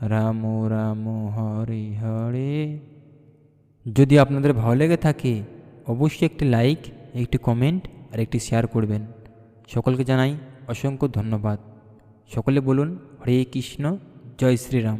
রাম রাম, হরি, হরে। যদি আপনাদের ভালো লেগে থাকে, অবশ্যই একটি লাইক একটি কমেন্ট আর একটি শেয়ার করবেন। সকলকে জানাই অসংখ্য ধন্যবাদ। সকলে বলুন, হরে কৃষ্ণ, জয় শ্রীরাম।